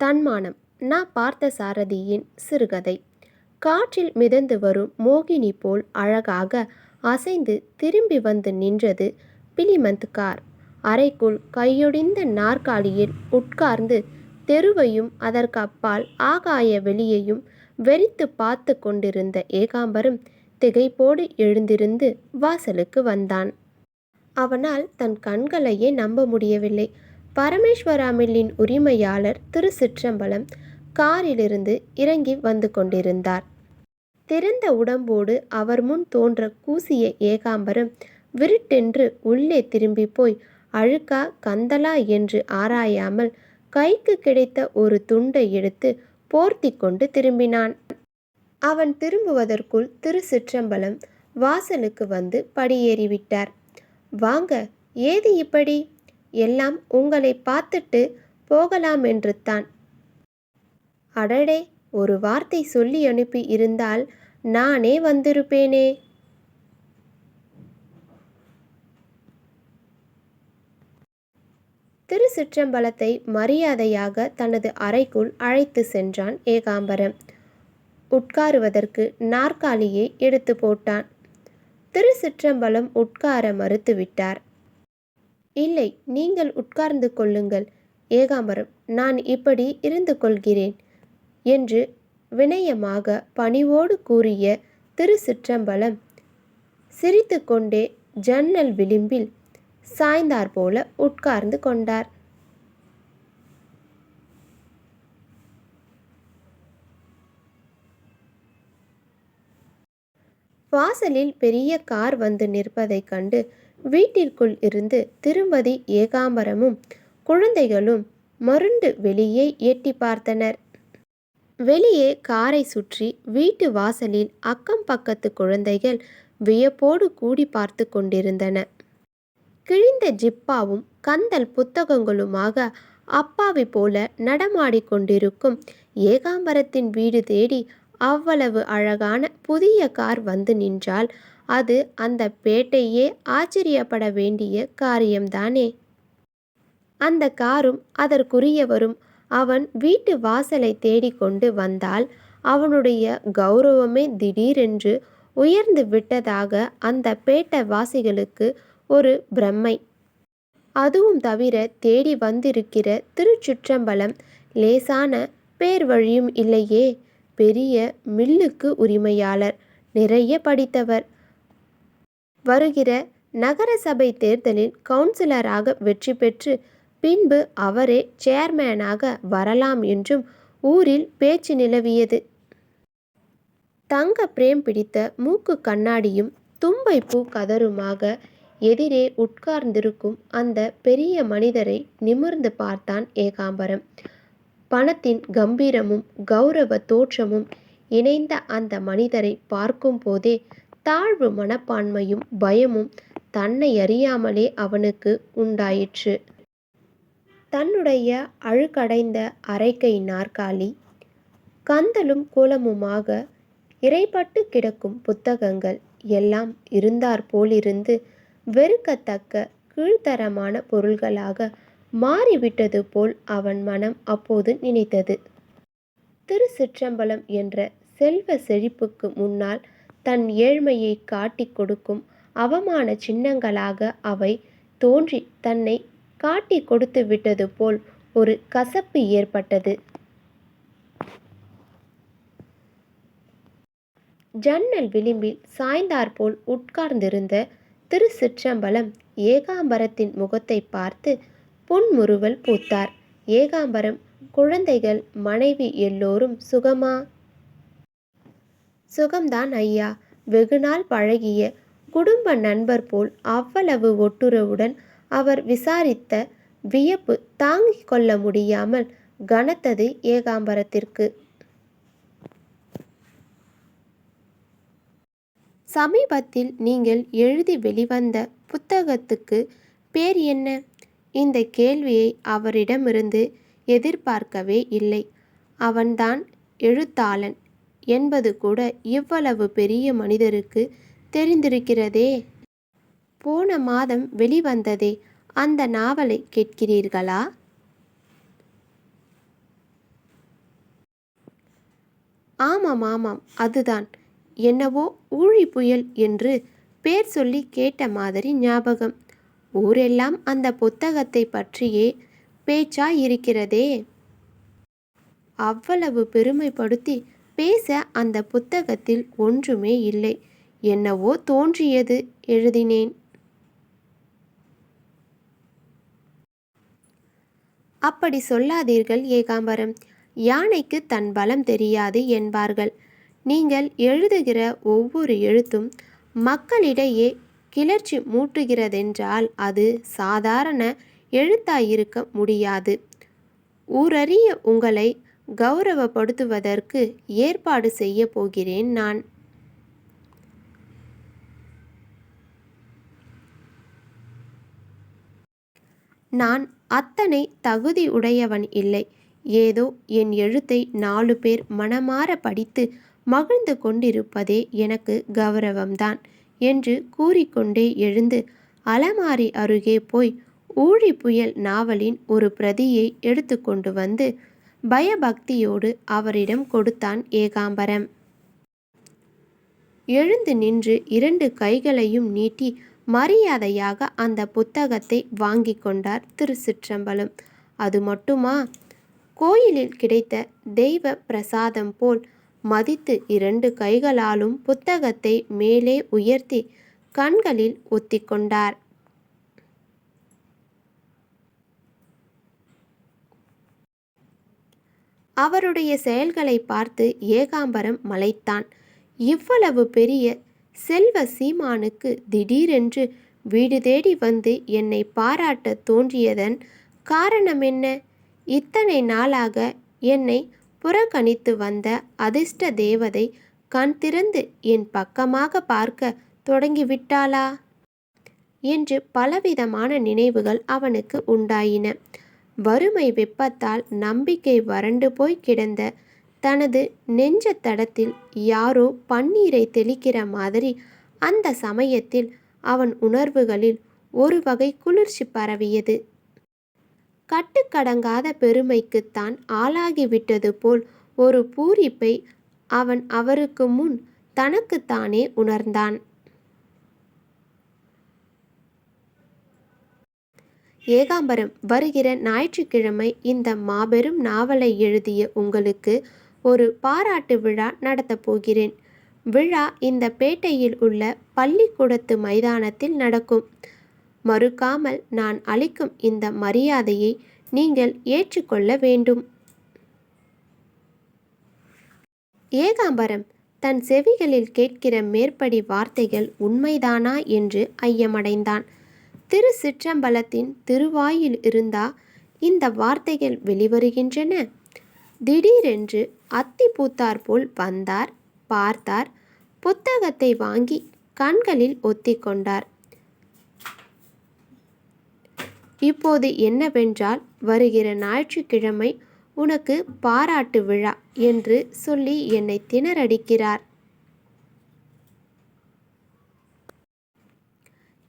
தன்மானம். நா பார்த்தசாரதியின் சிறுகதை. காற்றில் மிதந்து வரும் மோகினி போல் அழகாக அசைந்து திரும்பி வந்து நின்றது பிலிமந்த் கார் அறைக்குள் கையொடிந்த நாற்காலியில் உட்கார்ந்து தெருவையும் அதற்கு அப்பால் ஆகாய வெளியையும் வெறித்து பார்த்து கொண்டிருந்த ஏகாம்பரம் திகைப்போடு எழுந்திருந்து வாசலுக்கு வந்தான். அவனால் தன் கண்களையே நம்ப முடியவில்லை. பரமேஸ்வரா மில்லின் உரிமையாளர் திரு சிற்றம்பலம் காரிலிருந்து இறங்கி வந்து கொண்டிருந்தார். திறந்த உடம்போடு அவர் முன் தோன்ற கூசிய ஏகாம்பரம் விருட்டென்று உள்ளே திரும்பி போய் அழுக்கா கந்தலா என்று ஆராயாமல் கைக்கு கிடைத்த ஒரு துண்டை எடுத்து போர்த்தி கொண்டு திரும்பினான். அவன் திரும்புவதற்குள் திரு சிற்றம்பலம் வாசலுக்கு வந்து படியேறிவிட்டார். வாங்க ஏது இப்படி? எல்லாம் உங்களை பார்த்துட்டு போகலாம் என்று தான். அடடே ஒரு வார்த்தை சொல்லி அனுப்பி இருந்தால் நானே வந்திருப்பேனே. திரு சிற்றம்பலத்தை மரியாதையாக தனது அறைக்குள் அழைத்து சென்றான் ஏகாம்பரம். உட்காருவதற்கு நாற்காலியை எடுத்து போட்டான். திரு சிற்றம்பலம் உட்கார மறுத்துவிட்டார். இல்லை நீங்கள் உட்கார்ந்து கொள்ளுங்கள். ஏகாம்பரம் நான் இப்படி இருந்து கொள்கிறேன் என்று வினயமாக பணிவோடு கூறிய திரு சிற்றம்பலம் சிரித்துக்கொண்டே ஜன்னல் விளிம்பில் சாய்ந்தாற்போல உட்கார்ந்து கொண்டார். வாசலில் பெரிய கார் வந்து நிற்பதைக் கண்டு வீட்டிற்குள் இருந்து திரும்பதி ஏகாம்பரமும் குழந்தைகளும் மருண்டு வெளியே எட்டி பார்த்தனர். வெளியே காரை சுற்றி வீட்டு வாசலில் அக்கம் பக்கத்து குழந்தைகள் வியப்போடு கூடி பார்த்து கொண்டிருந்தன. கிழிந்த ஜிப்பாவும் கந்தல் புத்தகங்களுமாக அப்பாவி போல நடமாடிக் கொண்டிருக்கும் ஏகாம்பரத்தின் வீடு தேடி அவ்வளவு அழகான புதிய கார் வந்து நின்றால் அது அந்த பேட்டையே ஆச்சரியப்பட வேண்டிய காரியம்தானே. அந்த காரும் அதற்குரியவரும் அவன் வீட்டு வாசலை தேடிக்கொண்டு வந்தால் அவனுடைய கௌரவமே திடீரென்று உயர்ந்து விட்டதாக அந்த பேட்ட வாசிகளுக்கு ஒரு பிரம்மை. அதுவும் தவிர தேடி வந்திருக்கிற திருச்சுற்றம்பலம் லேசான பேர் வழியும் இல்லையே. பெரிய மில்லுக்கு உரிமையாளர் நிறைய படித்தவர் வருகிற நகரசபை தேர்தலில் கவுன்சிலராக வெற்றி பெற்று பின்பு அவரே சேர்மேனாக வரலாம் என்றும் ஊரில் பேச்சு நிலவியது. தங்க பிரேம் பிடித்த மூக்கு கண்ணாடியும் தும்பை பூ கதருமாக எதிரே உட்கார்ந்திருக்கும் அந்த பெரிய மனிதரை நிமிர்ந்து பார்த்தான் ஏகாம்பரம். பணத்தின் கம்பீரமும் கௌரவ தோற்றமும் இணைந்த அந்த மனிதரை பார்க்கும் போதே தாழ்வு மனப்பான்மையும் பயமும் தன்னை அறியாமலே அவனுக்கு உண்டாயிற்று. தன்னுடைய அழுக்கடைந்த அரைக்கை நாற்காலி கந்தலும் கோலமுமாக இறைப்பட்டு கிடக்கும் புத்தகங்கள் எல்லாம் இருந்தாற் போலிருந்து வெறுக்கத்தக்க கீழ்த்தரமான பொருள்களாக மாறிவிட்டது போல் அவன் மனம் அப்போது நினைத்தது. திரு சிற்றம்பலம் என்ற செல்வ செழிப்புக்கு முன்னால் தன் ஏழ்மையை காட்டிக் கொடுக்கும் அவமான சின்னங்களாக அவை தோன்றி தன்னை காட்டி கொடுத்து விட்டது போல் ஒரு கசப்பு ஏற்பட்டது. ஜன்னல் விளிம்பில் சாய்ந்தாற்போல் உட்கார்ந்திருந்த திரு சிற்றம்பலம் ஏகாம்பரத்தின் முகத்தை பார்த்து புன்முறுவல் பூத்தார். ஏகாம்பரம் குழந்தைகள் மனைவி எல்லோரும் சுகமா? சுகம்தான் ஐயா. வெகுநாள் பழகிய குடும்ப நண்பர் போல் அவ்வளவு ஒட்டுறவுடன் அவர் விசாரித்த வியப்பு தாங்கிக் கொள்ள முடியாமல் கனத்தது ஏகாம்பரத்திற்கு. சமீபத்தில் நீங்கள் எழுதி வெளிவந்த புத்தகத்துக்கு பேர் என்ன? இந்த கேள்வியை அவரிடமிருந்து எதிர்பார்க்கவே இல்லை. அவன்தான் எழுத்தாளன். என்பது கூட இவ்வளவு பெரிய மனிதருக்கு தெரிந்திருக்கிறதே. போன மாதம் வெளிவந்ததே அந்த நாவலை கேட்கிறீர்களா? ஆமாம் ஆமாம் அதுதான். என்னவோ ஊழி புயல் என்று பேர் சொல்லி கேட்ட மாதிரி ஞாபகம். ஊரெல்லாம் அந்த புத்தகத்தை பற்றியே பேச்சா இருக்கிறதே. அவ்வளவு பெருமைப்படுத்தி பேச அந்த புத்தகத்தில் ஒன்றுமே இல்லை. என்னவோ தோன்றியது எழுதினேன். அப்படி சொல்லாதீர்கள் ஏகாம்பரம். யானைக்கு தன் பலம் தெரியாது என்பார்கள். நீங்கள் எழுதுகிற ஒவ்வொரு எழுத்தும் மக்களிடையே கிளர்ச்சி மூட்டுகிறதென்றால் அது சாதாரண எழுத்தாயிருக்க முடியாது. ஊரறிய உங்களை கௌரவப்படுத்துவதற்கு ஏற்பாடு செய்ய போகிறேன் நான். நான் அத்தனை தகுதி உடையவன் இல்லை. ஏதோ என் எழுத்தை நாலு பேர் மனமாற படித்து மகிழ்ந்து கொண்டிருப்பதே எனக்கு கௌரவம்தான் என்று கூறிக்கொண்டே எழுந்து அலமாரி அருகே போய் ஊழி புயல் நாவலின் ஒரு பிரதியை எடுத்துக்கொண்டு வந்து பயபக்தியோடு அவரிடம் கொடுத்தான் ஏகாம்பரம். எழுந்து நின்று இரண்டு கைகளையும் நீட்டி மரியாதையாக அந்த புத்தகத்தை வாங்கி கொண்டார் திரு சிற்றம்பலம் அது மட்டுமா? கோயிலில் கிடைத்த தெய்வ பிரசாதம் போல் மதித்து இரண்டு கைகளாலும் புத்தகத்தை மேலே உயர்த்தி கண்களில் ஒத்திக்கொண்டார் அவருடைய செயல்களை பார்த்து ஏகாம்பரம் மலைத்தான். இவ்வளவு பெரிய செல்வ சீமானுக்கு திடீரென்று வீடு தேடி வந்து என்னை பாராட்ட தோன்றியதன் காரணம் என்ன இத்தனை நாளாக என்னை புறக்கணித்து வந்த அதிர்ஷ்ட தேவதை கண் திறந்து என் பக்கமாக பார்க்க தொடங்கிவிட்டாளா? என்று பலவிதமான நினைவுகள் அவனுக்கு உண்டாயின. வறுமை வெப்பத்தால் நம்பிக்கை வறண்டு போய் கிடந்த தனது நெஞ்ச தடத்தில் யாரோ பன்னீரை தெளிக்கிற மாதிரி அந்த சமயத்தில் அவன் உணர்வுகளில் ஒரு வகை குளிர்ச்சி பரவியது. கட்டுக்கடங்காத பெருமைக்குத்தான் ஆளாகிவிட்டது போல் ஒரு பூரிப்பை அவன் அவருக்கு முன் தனக்குத்தானே உணர்ந்தான். ஏகாம்பரம் வருகிற ஞாயிற்றுக்கிழமை இந்த மாபெரும் நாவலை எழுதிய உங்களுக்கு ஒரு பாராட்டு விழா நடத்தப் போகிறேன். விழா இந்த பேட்டையில் உள்ள பள்ளிக்கூடத்து மைதானத்தில் நடக்கும். மறுக்காமல் நான் அளிக்கும் இந்த மரியாதையை நீங்கள் ஏற்றுக்கொள்ள வேண்டும். ஏகாம்பரம் தன் செவிகளில் கேட்கிற மேற்படி வார்த்தைகள் உண்மைதானா என்று ஐயமடைந்தான். திரு சிற்றம்பலத்தின் திருவாயில் இருந்தா இந்த வார்த்தைகள் வெளிவருகின்றன. திடீரென்று அத்தி பூத்தார் போல் வந்தார் பார்த்தார் புத்தகத்தை வாங்கி கண்களில் ஒத்திக்கொண்டார் இப்போது என்னவென்றால் வருகிற ஞாயிற்றுக்கிழமை உனக்கு பாராட்டு விழா என்று சொல்லி என்னை திணறடிக்கிறார்.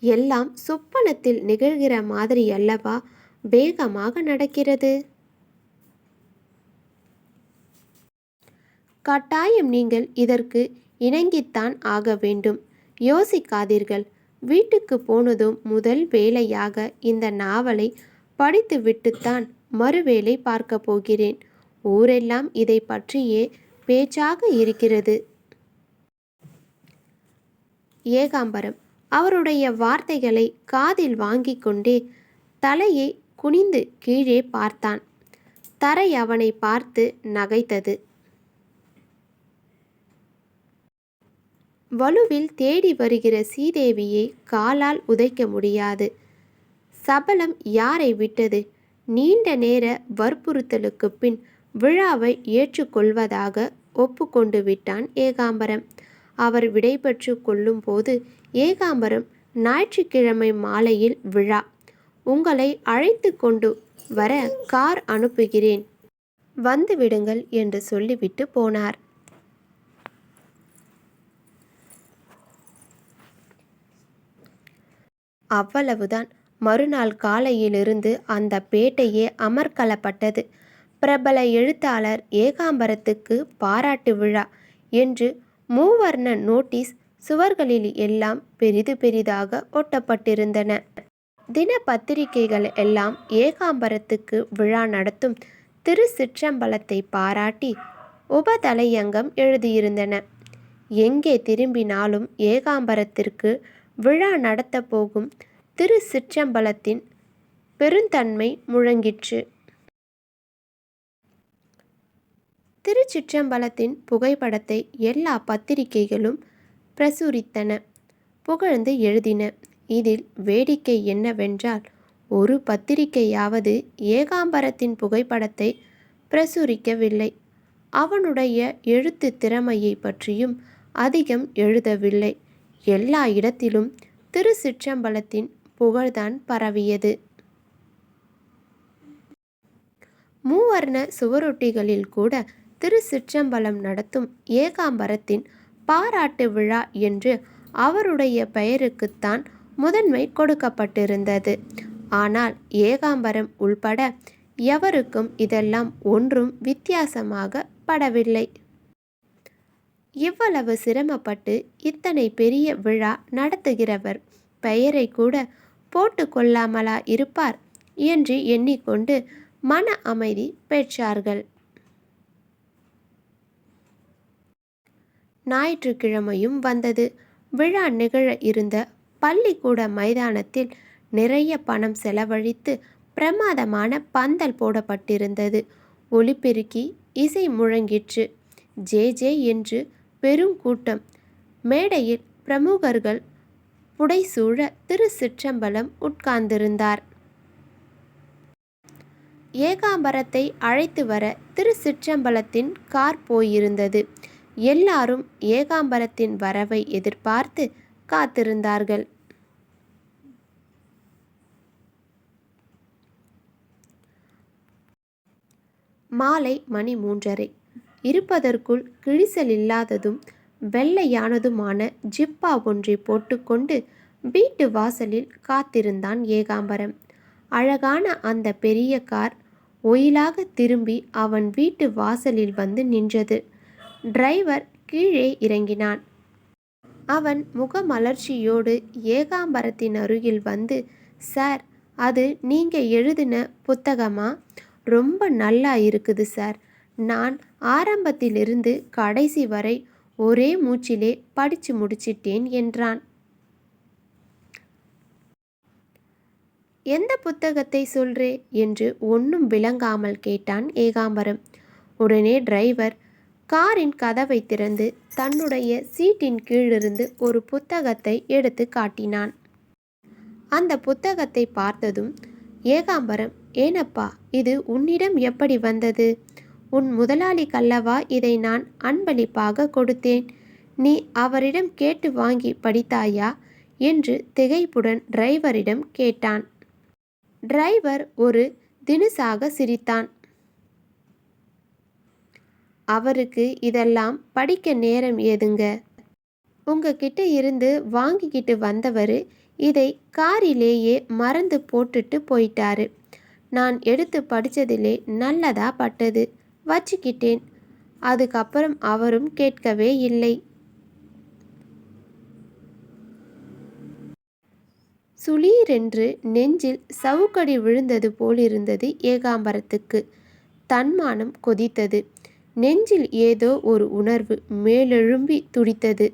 எல்லாம் சொப்பனத்தில் நிகழ்கிற மாதிரி அல்லவா? வேகமாக நடக்கிறது. கட்டாயம் நீங்கள் இதற்கு இணங்கித்தான் ஆக வேண்டும். யோசிக்காதீர்கள். வீட்டுக்கு போனதும் முதல் வேலையாக இந்த நாவலை படித்துவிட்டுத்தான் மறுவேளை பார்க்க போகிறேன். ஊரெல்லாம் இதை பற்றியே பேச்சாக இருக்கிறது. ஏகாம்பரம். அவருடைய வார்த்தைகளை காதில் வாங்கி கொண்டே தலையை குனிந்து கீழே பார்த்தான். தரை அவனை பார்த்து நகைத்தது. வலுவில் தேடி வருகிற சீதேவியை காலால் உதைக்க முடியாது. சபலம் யாரை விட்டது? நீண்ட நேர வற்புறுத்தலுக்கு பின் விழாவை ஏற்றுக்கொள்வதாக ஒப்புக்கொண்டு விட்டான் ஏகாம்பரம். அவர் விடைபெற்று கொள்ளும்போது ஏகாம்பரம் ஞாயிற்றுக்கிழமை மாலையில் விழா. உங்களை அழைத்து கொண்டு வர கார் அனுப்புகிறேன். வந்து விடுங்கள் என்று சொல்லிவிட்டு போனார். அவ்வளவுதான். மறுநாள் காலையிலிருந்து அந்த பேட்டையே அமர்க்கலப்பட்டது பிரபல எழுத்தாளர் ஏகாம்பரத்துக்கு பாராட்டு விழா என்று மூவர்ண நோட்டீஸ் சுவர்களில் எல்லாம் பெரிது பெரிதாக ஒட்டப்பட்டிருந்தன. தின பத்திரிகைகள் எல்லாம் ஏகாம்பரத்துக்கு விழா நடத்தும் திரு சிற்றம்பலத்தை பாராட்டி உபதலையங்கம் எழுதியிருந்தன. எங்கே திரும்பினாலும் ஏகாம்பரத்திற்கு விழா நடத்தப் போகும் திரு சிற்றம்பலத்தின் பெருந்தன்மை முழங்கிற்று. திருச்சிற்றம்பலத்தின் புகைப்படத்தை எல்லா பத்திரிகைகளும் பிரசுரித்தன. புகழ்ந்து எழுதின. இதில் வேடிக்கை என்னவென்றால் ஒரு பத்திரிகையாவது ஏகாம்பரத்தின் புகைப்படத்தை பிரசுரிக்கவில்லை. அவனுடைய எழுத்து திறமையை பற்றியும் அதிகம் எழுதவில்லை. எல்லா இடத்திலும் திரு சிற்றம்பலத்தின் புகழ்தான் பரவியது. மூவர்ண சுவரொட்டிகளில் கூட திரு சிற்றம்பலம் நடத்தும் ஏகாம்பரத்தின் பாராட்டு விழா என்று அவருடைய பெயருக்குத்தான் முதன்மை கொடுக்கப்பட்டிருந்தது. ஆனால் ஏகாம்பரம் உள்பட எவருக்கும் இதெல்லாம் ஒன்றும் வித்தியாசமாக படவில்லை. இவ்வளவு சிரமப்பட்டு இத்தனை பெரிய விழா நடத்துகிறவர் பெயரை கூட போட்டு கொள்ளாமலா இருப்பார் என்று எண்ணிக்கொண்டு மன அமைதி பெற்றார்கள். ஞாயிற்றுக்கிழமையும் வந்தது. விழா நிகழ இருந்த பள்ளிக்கூட மைதானத்தில் நிறைய பணம் செலவழித்து பிரமாதமான பந்தல் போடப்பட்டிருந்தது. ஒலிபெருக்கி இசை முழங்கிற்று. ஜே ஜே என்று பெருங்கூட்டம் மேடையில் பிரமுகர்கள் புடைசூழ திரு சிற்றம்பலம் உட்கார்ந்திருந்தார். ஏகாம்பரத்தை அழைத்து வர திரு சிற்றம்பலத்தின் கார் போயிருந்தது. எல்லாரும் ஏகாம்பரத்தின் வரவை எதிர்பார்த்து காத்திருந்தார்கள். மாலை மணி மூன்றரை. இருப்பதற்குள் கிழிசல் இல்லாததும் வெள்ளையானதுமான ஜிப்பா ஒன்றை போட்டுக்கொண்டு வீட்டு வாசலில் காத்திருந்தான் ஏகாம்பரம். அழகான அந்த பெரிய கார் ஒயிலாக திரும்பி அவன் வீட்டு வாசலில் வந்து நின்றது. டிரைவர் கீழே இறங்கினான். அவன் முகமலர்ச்சியோடு ஏகாம்பரத்தின் அருகில் வந்து சார் அது நீங்கள் எழுதின புத்தகமா? ரொம்ப நல்லா இருக்குது சார். நான் ஆரம்பத்திலிருந்து கடைசி வரை ஒரே மூச்சிலே படித்து முடிச்சிட்டேன் என்றான். எந்த புத்தகத்தை சொல்றே? என்று ஒன்றும் விளங்காமல் கேட்டான் ஏகாம்பரம். உடனே டிரைவர் காரின் கதவை திறந்து தன்னுடைய சீட்டின் கீழிருந்து ஒரு புத்தகத்தை எடுத்து காட்டினான். அந்த புத்தகத்தை பார்த்ததும் ஏகாம்பரம் ஏனப்பா இது உன்னிடம் எப்படி வந்தது? உன் முதலாளி கல்லவா இதை நான் அன்பளிப்பாக கொடுத்தேன். நீ அவரிடம் கேட்டு வாங்கி படித்தாயா? என்று திகைப்புடன் டிரைவரிடம் கேட்டான். டிரைவர் ஒரு தினுசாக சிரித்தான். அவருக்கு இதெல்லாம் படிக்க நேரம் ஏதுங்க? உங்ககிட்ட இருந்து வாங்கிக்கிட்டு வந்தவர் இதை காரிலேயே மறந்து போட்டுட்டு போயிட்டாரு. நான் எடுத்து படித்ததிலே நல்லதா பட்டது. வச்சுக்கிட்டேன். அதுக்கப்புறம் அவரும் கேட்கவே இல்லை. சுளீரென்று நெஞ்சில் சவுக்கடி விழுந்தது போலிருந்தது ஏகாம்பரத்துக்கு. தன்மானம் கொதித்தது. நெஞ்சில் ஏதோ ஒரு உணர்வு மேலெழும்பி துடித்தது.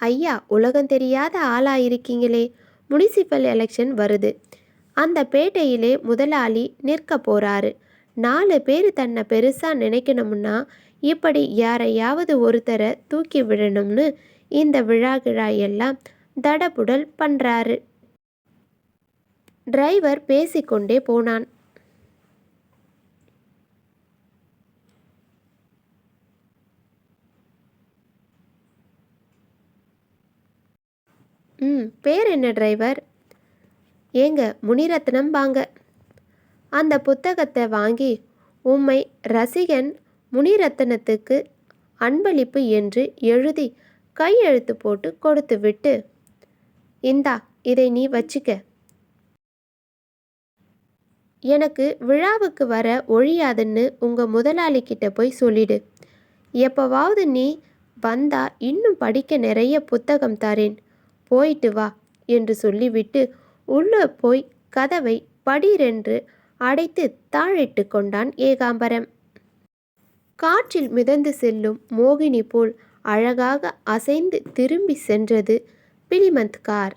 ஐயா உலகம் தெரியாத ஆளா இருக்கீங்களே முனிசிபல் எலெக்ஷன் வருது. அந்த பேட்டையிலே முதலாளி நிற்க போறாரு. நாலு பேர் தன்னை பெருசாக நினைக்கணும்னா இப்படி யாரையாவது ஒருத்தரை தூக்கி விடணும்னு இந்த விழா கிழா எல்லாம் தடபுடல் பண்ணுறாரு டிரைவர் பேசிக்கொண்டே போனான். ம் பேர் என்ன டிரைவர்? ஏங்க முனிரத்னம் வாங்க. அந்த புத்தகத்தை வாங்கி உம்மை ரசிகன் முனிரத்னத்துக்கு அன்பளிப்பு என்று எழுதி கையெழுத்து போட்டு கொடுத்து விட்டு இந்தா இதை நீ வச்சுக்க. எனக்கு விழாவுக்கு வர ஒழியாதுன்னு உங்கள் முதலாளிக்கிட்ட போய் சொல்லிடு. எப்போவாவது நீ வந்தா இன்னும் படிக்க நிறைய புத்தகம் தரேன். போயிட்டு வா என்று சொல்லிவிட்டு உள்ளே போய் கதவை படீரென்று அடைத்து தாழிட்டு கொண்டான் ஏகாம்பரம். காற்றில் மிதந்து செல்லும் மோகினி போல் அழகாக அசைந்து திரும்பி சென்றது பிலிமந்த் கார்